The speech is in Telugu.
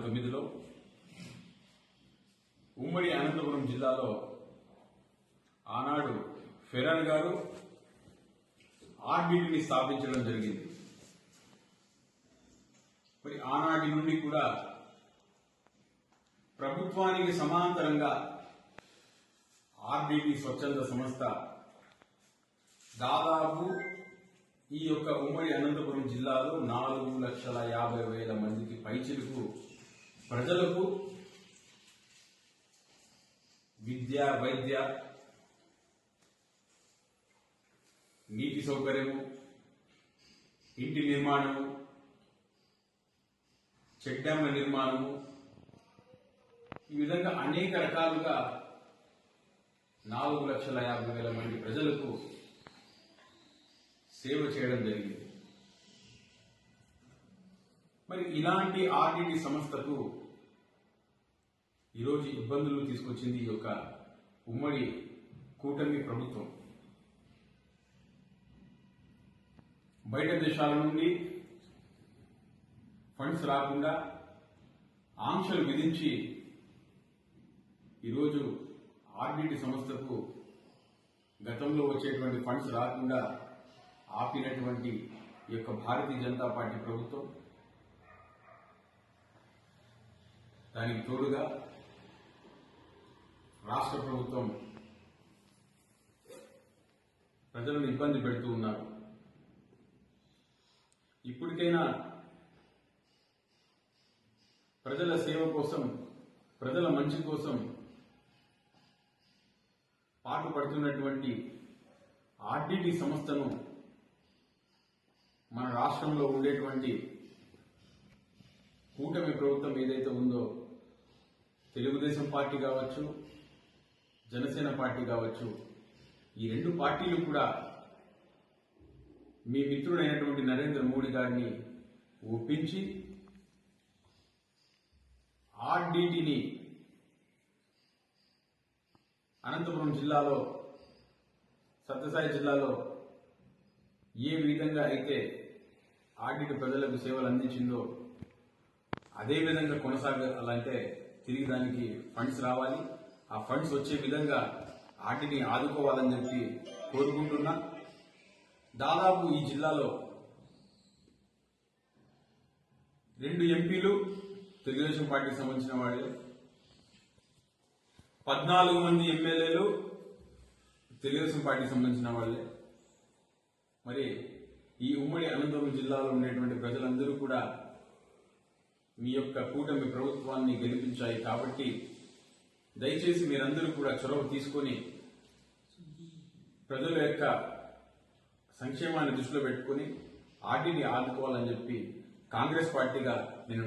తొమ్మిదిలో ఉమ్మడి అనంతపురం జిల్లాలో ఆనాడు ఫెరాన్ గారు ఆర్బిటిని స్థాపించడం జరిగింది. మరి ఆనాటి నుండి కూడా ప్రభుత్వానికి సమాంతరంగా ఆర్బిటి స్వచ్ఛంద సంస్థ దాదాపు ఈ యొక్క ఉమ్మడి అనంతపురం జిల్లాలో నాలుగు లక్షల యాభై వేల మందికి పైచిలుకు ప్రజలకు విద్య వైద్య నీటి సౌకర్యము ఇంటి నిర్మాణము చెక్ డ్యాంల నిర్మాణము ఈ విధంగా అనేక రకాలుగా నాలుగు లక్షల యాభై వేల మంది ప్రజలకు సేవ చేయడం జరిగింది. ఇలాంటి ఆర్డిటి సంస్థకు ఈరోజు ఇబ్బందులు తీసుకొచ్చింది ఈ యొక్క ఉమ్మడి కూటమి ప్రభుత్వం. బయట దేశాల నుండి ఫండ్స్ రాకుండా ఆంక్షలు విధించి ఈరోజు ఆర్డిటి సంస్థకు గతంలో వచ్చేటువంటి ఫండ్స్ రాకుండా ఆపినటువంటి ఈ యొక్క భారతీయ జనతా పార్టీ ప్రభుత్వం దానికి తోడుగా రాష్ట్ర ప్రభుత్వం ప్రజలను ఇబ్బంది పెడుతూ ఉన్నారు. ఇప్పటికైనా ప్రజల సేవ కోసం ప్రజల మంచి కోసం పాటుపడుతున్నటువంటి ఆర్డిటి సంస్థను మన రాష్ట్రంలో ఉండేటువంటి కూటమి ప్రభుత్వం ఏదైతే ఉందో తెలుగుదేశం పార్టీ కావచ్చు జనసేన పార్టీ కావచ్చు ఈ రెండు పార్టీలు కూడా మీ మిత్రుడైనటువంటి నరేంద్ర మోడీ గారిని ఒప్పించి ఆర్డిటిని అనంతపురం జిల్లాలో సత్యసాయి జిల్లాలో ఏ విధంగా అయితే ఆర్డిటి ప్రజలకు సేవలు అందించిందో అదే విధంగా కొనసాగాలంటే తిరిగి దానికి ఫండ్స్ రావాలి. ఆ ఫండ్స్ వచ్చే విధంగా వాటిని ఆదుకోవాలని చెప్పి కోరుకుంటున్నా. దాదాపు ఈ జిల్లాలో రెండు ఎంపీలు తెలుగుదేశం పార్టీకి సంబంధించిన వాళ్ళే పద్నాలుగు మంది ఎమ్మెల్యేలు తెలుగుదేశం పార్టీకి సంబంధించిన వాళ్ళే మరి ఈ ఉమ్మడి అనంతపురం జిల్లాలో ఉండేటువంటి ప్రజలందరూ కూడా మీ యొక్క కూటమి ప్రభుత్వాన్ని గెలిపించాయి కాబట్టి దయచేసి మీరందరూ కూడా చొరవ తీసుకొని ప్రజల యొక్క సంక్షేమాన్ని దృష్టిలో పెట్టుకుని ఆర్టీని ఆదుకోవాలని చెప్పి కాంగ్రెస్ పార్టీగా నేను